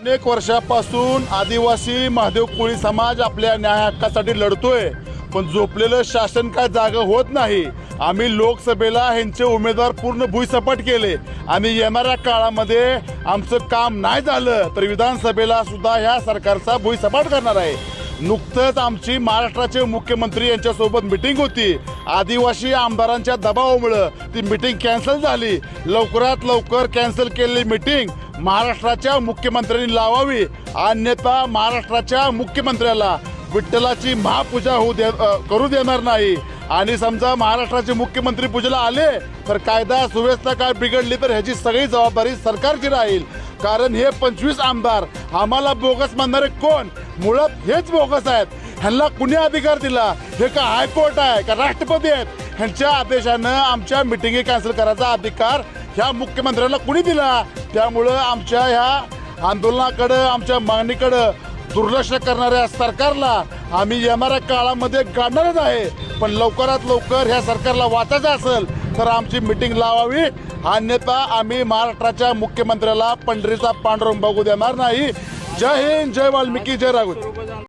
अनेक वर्षापासून आदिवासी महादेव कोळी समाज आपल्या न्याय हक्कासाठी लढतोय. पण झोपलेलं शासन काय जागा होत नाही. आम्ही लोकसभेला ह्यांचे उमेदवार पूर्ण भुईसपाट केले. आणि येणाऱ्या काळामध्ये आमचं काम नाही झालं तर विधानसभेला सुद्धा ह्या सरकारचा भुईसपाट करणार आहे. नुकतंच आमची महाराष्ट्राचे मुख्यमंत्री यांच्यासोबत मिटिंग होती. आदिवासी आमदारांच्या दबावामुळं ती मिटिंग कॅन्सल झाली. लवकरात लवकर कॅन्सल केलेली मिटिंग महाराष्ट्राच्या मुख्यमंत्र्यांनी लावावी अन्यथा महाराष्ट्राच्या मुख्यमंत्र्याला विठ्ठलाची महापूजा होऊ दे करू देणार नाही. आणि समजा महाराष्ट्राचे मुख्यमंत्री पूजेला आले तर कायदा सुव्यवस्था काय बिघडली तर ह्याची सगळी जबाबदारी सरकारची राहील. कारण हे पंचवीस आमदार आम्हाला बोगस मानणारे कोण? मुळात हेच बोगस आहेत. ह्यांना कुणी अधिकार दिला? हे का हायकोर्ट आहे का राष्ट्रपती आहेत? ह्यांच्या आदेशानं आमच्या मिटिंगी कॅन्सल करायचा अधिकार ह्या मुख्यमंत्र्यांना कुणी दिला? त्यामुळं आमच्या ह्या आंदोलनाकडं आमच्या मागणीकडं दुर्लक्ष करणाऱ्या सरकारला आम्ही येणाऱ्या काळामध्ये गाणारच आहे. पण लवकरात लवकर ह्या सरकारला वाचायचं असेल तर आमची मिटिंग लावावी. अन्यथा आम्ही महाराष्ट्राच्या मुख्यमंत्र्याला पंढरीचा पांडुरंग बघू देणार नाही. जय हिंद जय वाल्मिकी जय राघव